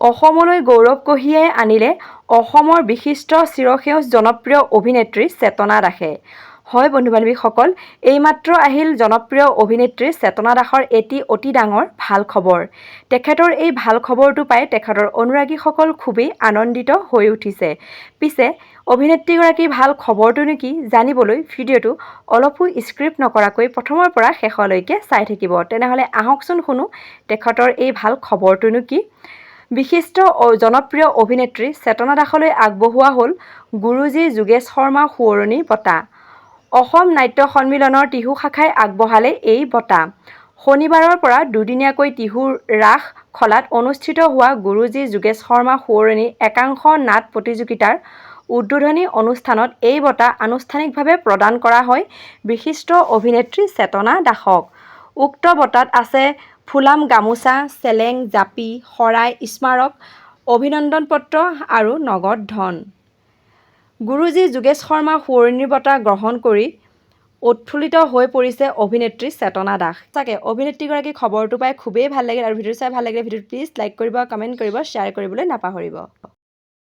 অসমলৈ গৌৰৱ কঢ়িয়াই আনিলে অসমৰ বিশিষ্ট চিৰসেউজ জনপ্ৰিয় অভিনেত্ৰী চেতনা দাসে। হয় বন্ধু বান্ধৱীসকল এইমাত্ৰ আহিল জনপ্ৰিয় অভিনেত্ৰী চেতনা দাসৰ এটি অতি ডাঙৰ ভাল খবৰ। তেখেতৰ এই ভাল খবৰটো পাই তেখেতৰ অনুৰাগীসকল খুবেই আনন্দিত হৈ উঠিছে। পিছে অভিনেত্ৰীগৰাকীৰ ভাল খবৰটোনো কি জানিবলৈ ভিডিঅ'টো অলপো স্ক্ৰিপ্ট নকৰাকৈ প্ৰথমৰ পৰা শেষলৈকে চাই থাকিব। তেনেহ'লে আহকচোন শুনো তেখেতৰ এই ভাল খবৰটোনো কি? বিশিষ্ট জনপ্ৰিয় অভিনেত্ৰী চেতনা দাসলৈ আগবঢ়োৱা হ'ল গুৰুজী যোগেশ শৰ্মা সোঁৱৰণী বঁটা। অসম নাট্য সন্মিলনৰ টিহু শাখাই আগবঢ়ালে এই বঁটা। শনিবাৰৰ পৰা দুদিনীয়াকৈ টিহু ৰাস খলাত অনুষ্ঠিত হোৱা গুৰুজী যোগেশ শৰ্মা সোঁৱৰণী একাংশ নাট প্ৰতিযোগিতাৰ উদ্বোধনী অনুষ্ঠানত এই বঁটা আনুষ্ঠানিকভাৱে প্ৰদান কৰা হয়। বিশিষ্ট অভিনেত্ৰী চেতনা দাসক। উক্ত বঁটাত আছে ফুলাম গামোচা চেলেং জাপি শৰাই স্মাৰক অভিনন্দন পত্ৰ আৰু নগদ ধন। গুৰুজী যোগেশ শৰ্মা সোঁৱৰণীৰ বঁটা গ্ৰহণ কৰি উৎফুল্লিত হৈ পৰিছে অভিনেত্ৰী চেতনা দাস। সঁচাকৈ অভিনেত্ৰীগৰাকীৰ খবৰটো পাই খুবেই ভাল লাগিল আৰু ভিডিঅ'টো চাই ভাল লাগিলে ভিডিঅ'টো প্লিজ লাইক কৰিব কমেণ্ট কৰিব শ্বেয়াৰ কৰিবলৈ নাপাহৰিব।